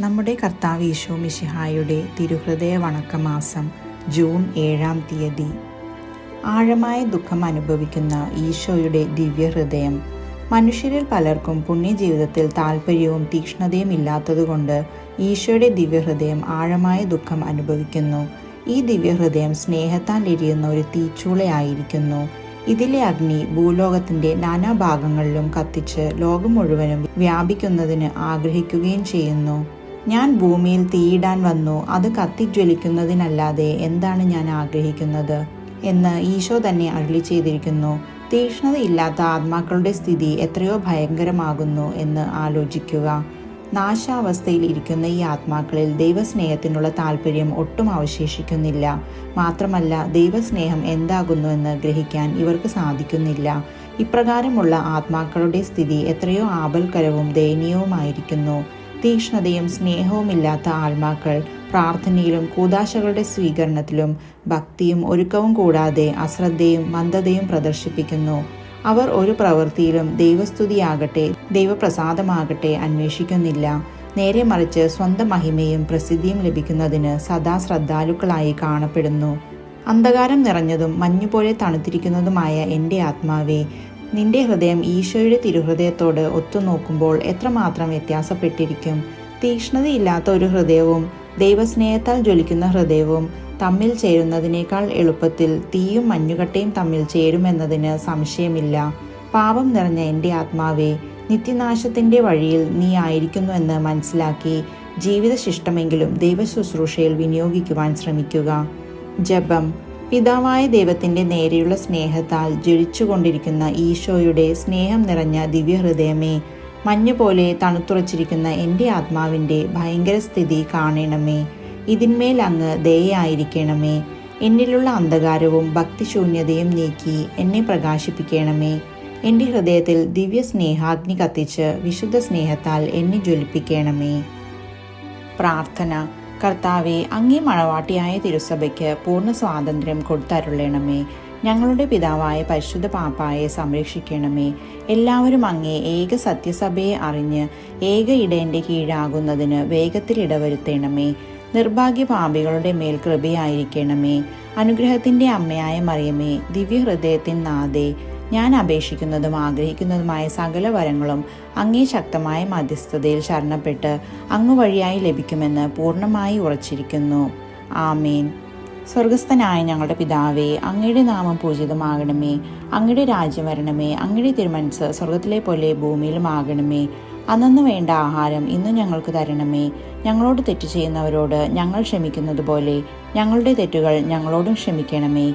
നമ്മുടെ കർത്താവ് ഈശോ മിഷിഹായുടെ തിരുഹൃദയ വണക്കമാസം ജൂൺ ഏഴാം തീയതി. ആഴമായ ദുഃഖം അനുഭവിക്കുന്ന ഈശോയുടെ ദിവ്യഹൃദയം. മനുഷ്യരിൽ പലർക്കും പുണ്യജീവിതത്തിൽ താല്പര്യവും തീക്ഷ്ണതയും ഇല്ലാത്തതുകൊണ്ട് ഈശോയുടെ ദിവ്യഹൃദയം ആഴമായ ദുഃഖം അനുഭവിക്കുന്നു. ഈ ദിവ്യഹൃദയം സ്നേഹത്താൽ എരിയുന്ന ഒരു തീച്ചൂളയായിരിക്കുന്നു ഇതിലെ അഗ്നി ഭൂലോകത്തിന്റെ നാനാഭാഗങ്ങളിലും കത്തിച്ച് ലോകം മുഴുവനും വ്യാപിക്കുന്നതിന് ആഗ്രഹിക്കുകയും ചെയ്യുന്നു. ഞാൻ ഭൂമിയിൽ തീയിടാൻ വന്നു അത് കത്തിജ്വലിക്കുന്നതിനല്ലാതെ എന്താണ് ഞാൻ ആഗ്രഹിക്കുന്നത്? എന്ന് ഈശോ തന്നെ അരുളി ചെയ്തിരിക്കുന്നു. തീക്ഷ്ണതയില്ലാത്ത ആത്മാക്കളുടെ സ്ഥിതി എത്രയോ ഭയങ്കരമാകുന്നു എന്ന് ആലോചിക്കുക. നാശാവസ്ഥയിൽ ഇരിക്കുന്ന ഈ ആത്മാക്കളിൽ ദൈവസ്നേഹത്തിനുള്ള താല്പര്യം ഒട്ടും അവശേഷിക്കുന്നില്ല. മാത്രമല്ല ദൈവസ്നേഹം എന്താകുന്നു എന്ന് ഗ്രഹിക്കാൻ ഇവർക്ക് സാധിക്കുന്നില്ല. ഇപ്രകാരമുള്ള ആത്മാക്കളുടെ സ്ഥിതി എത്രയോ ആപൽക്കരവും ദയനീയവുമായിരിക്കുന്നു. തീക്ഷ്ണതയും സ്നേഹവുമില്ലാത്ത ആത്മാക്കൾ പ്രാർത്ഥനയിലും കൂതാശകളുടെ സ്വീകരണത്തിലും ഭക്തിയും ഒരുക്കവും കൂടാതെ അശ്രദ്ധയും മന്ദതയും പ്രദർശിപ്പിക്കുന്നു. അവർ ഒരു പ്രവൃത്തിയിലും ദൈവസ്തുതിയാകട്ടെ ദൈവപ്രസാദമാകട്ടെ അന്വേഷിക്കുന്നില്ല. നേരെ മറിച്ച് സ്വന്തം മഹിമയും പ്രസിദ്ധിയും ലഭിക്കുന്നതിന് സദാ ശ്രദ്ധാലുക്കളായി കാണപ്പെടുന്നു. അന്ധകാരം നിറഞ്ഞതും മഞ്ഞുപോലെ തണുത്തിരിക്കുന്നതുമായ എന്റെ ആത്മാവേ നിന്റെ ഹൃദയം ഈശോയുടെ തിരുഹൃദയത്തോട് ഒത്തുനോക്കുമ്പോൾ എത്രമാത്രം വ്യത്യാസപ്പെട്ടിരിക്കും? തീക്ഷ്ണതയില്ലാത്ത ഒരു ഹൃദയവും ദൈവസ്നേഹത്താൽ ജ്വലിക്കുന്ന ഹൃദയവും തമ്മിൽ ചേരുന്നതിനേക്കാൾ എളുപ്പത്തിൽ തീയും മഞ്ഞുകട്ടയും തമ്മിൽ ചേരുമെന്നതിന് സംശയമില്ല. പാപം നിറഞ്ഞ എന്റെ ആത്മാവേ നിത്യനാശത്തിന്റെ വഴിയിൽ നീ ആയിരിക്കുന്നുവെന്ന് മനസ്സിലാക്കി ജീവിതശിഷ്ടമെങ്കിലും ദൈവശുശ്രൂഷയിൽ വിനിയോഗിക്കുവാൻ ശ്രമിക്കുക. ജപം. പിതാവായ ദൈവത്തിന്റെ നേരെയുള്ള സ്നേഹത്താൽ ജ്വലിച്ചുകൊണ്ടിരിക്കുന്ന ഈശോയുടെ സ്നേഹം നിറഞ്ഞ ദിവ്യഹൃദയമേ മഞ്ഞുപോലെ തണുത്തുറച്ചിരിക്കുന്ന എന്റെ ആത്മാവിന്റെ ഭയങ്കര സ്ഥിതി കാണണമേ. ഇതിന്മേൽ അങ്ങ് ദയായിരിക്കണമേ എന്നിലുള്ള അന്ധകാരവും ഭക്തിശൂന്യതയും നീക്കി എന്നെ പ്രകാശിപ്പിക്കണമേ. എന്റെ ഹൃദയത്തിൽ ദിവ്യ സ്നേഹാഗ്നി കത്തിച്ച് വിശുദ്ധ സ്നേഹത്താൽ എന്നെ ജ്വലിപ്പിക്കണമേ. പ്രാർത്ഥന. കർത്താവെ അങ്ങേ മഴവാട്ടിയായ തിരുസഭയ്ക്ക് പൂർണ സ്വാതന്ത്ര്യം കൊടുത്തരുളണമേ. ഞങ്ങളുടെ പിതാവായ പരിശുദ്ധ പാപ്പായെ സംരക്ഷിക്കണമേ. എല്ലാവരും അങ്ങേ ഏക സത്യസഭയെ അറിഞ്ഞ് ഏക ഇടയന്റെ കീഴാകുന്നതിന് വേഗത്തിൽ ഇടവരുത്തണമേ. നിർഭാഗ്യ പാപികളുടെ മേൽ കൃപയായിരിക്കണമേ. അനുഗ്രഹത്തിന്റെ അമ്മയായ മറിയമേ ദിവ്യഹൃദയത്തിൻ നാഥേ ഞാൻ അപേക്ഷിക്കുന്നതും ആഗ്രഹിക്കുന്നതുമായ സകല വരങ്ങളും അങ്ങേ ശക്തമായ മധ്യസ്ഥതയിൽ ശരണപ്പെട്ട് അങ്ങ് വഴിയായി ലഭിക്കുമെന്ന് പൂർണമായി ഉറച്ചിരിക്കുന്നു. ആമേൻ. സ്വർഗസ്ഥനായ ഞങ്ങളുടെ പിതാവേ അങ്ങയുടെ നാമം പൂജിതമാകണമേ. അങ്ങയുടെ രാജ്യം വരണമേ. അങ്ങയുടെ തിരുമനസ് സ്വർഗത്തിലെ പോലെ ഭൂമിയിലും ആകണമേ. അന്നു വേണ്ട ആഹാരം ഇന്നും ഞങ്ങൾക്ക് തരണമേ. ഞങ്ങളോട് തെറ്റ് ചെയ്യുന്നവരോട് ഞങ്ങൾ ക്ഷമിക്കുന്നത് പോലെ ഞങ്ങളുടെ തെറ്റുകൾ ഞങ്ങളോടും ക്ഷമിക്കണമേ.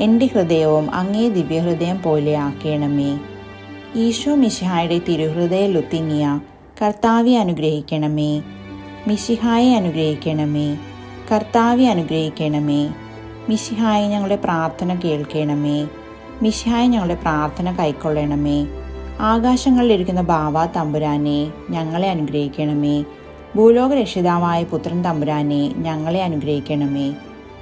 എന്റെ ഹൃദയവും അങ്ങേ ദിവ്യഹൃദയം പോലെ ആക്കണമേ. ഈശോ മിശിഹായുടെ തിരുഹൃദയ ലുത്തിനിയ കർത്താവെ അനുഗ്രഹിക്കണമേ. മിശിഹായെ അനുഗ്രഹിക്കണമേ. കർത്താവെ അനുഗ്രഹിക്കണമേ. മിശിഹായെ ഞങ്ങളുടെ പ്രാർത്ഥന കേൾക്കണമേ. മിശിഹായെ ഞങ്ങളുടെ പ്രാർത്ഥന കൈക്കൊള്ളണമേ. ആകാശങ്ങളിലിരിക്കുന്ന ബാവ തമ്പുരാനെ ഞങ്ങളെ അനുഗ്രഹിക്കണമേ. ഭൂലോക രക്ഷിതാവായ പുത്രൻ തമ്പുരാനെ ഞങ്ങളെ അനുഗ്രഹിക്കണമേ.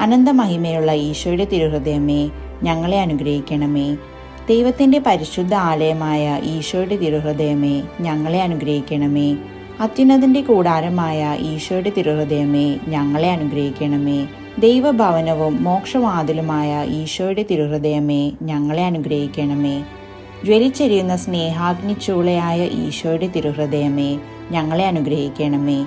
അനന്തമഹിമയുള്ള ഈശോയുടെ തിരുഹൃദയമേ ഞങ്ങളെ അനുഗ്രഹിക്കണമേ. ദൈവത്തിന്റെ പരിശുദ്ധ ആലയമായ ഈശോയുടെ തിരുഹൃദയമേ ഞങ്ങളെ അനുഗ്രഹിക്കണമേ. അത്യുന്നതിന്റെ കൂടാരമായ ഈശോയുടെ തിരുഹൃദയമേ ഞങ്ങളെ അനുഗ്രഹിക്കണമേ. ദൈവഭവനവും മോക്ഷവാതിലുമായ ഈശോയുടെ തിരുഹൃദയമേ ഞങ്ങളെ അനുഗ്രഹിക്കണമേ. ജ്വലിച്ചെരിയുന്ന സ്നേഹാഗ്നിച്ചൂളയായ ഈശോയുടെ തിരുഹൃദയമേ ഞങ്ങളെ അനുഗ്രഹിക്കണമേ.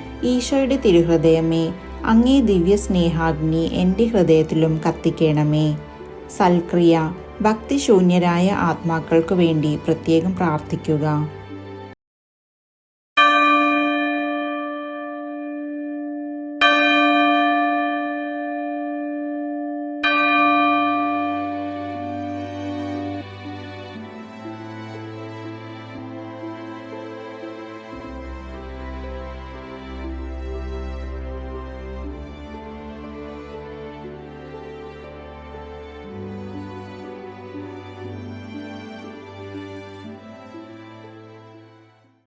ഈശോയുടെ തിരുഹൃദയമേ അങ്ങേ ദിവ്യ സ്നേഹാഗ്നി എന്റെ ഹൃദയത്തിലും കത്തിക്കണമേ. സൽക്രിയ ഭക്തിശൂന്യരായ ആത്മാക്കൾക്കു വേണ്ടി പ്രത്യേകം പ്രാർത്ഥിക്കുക.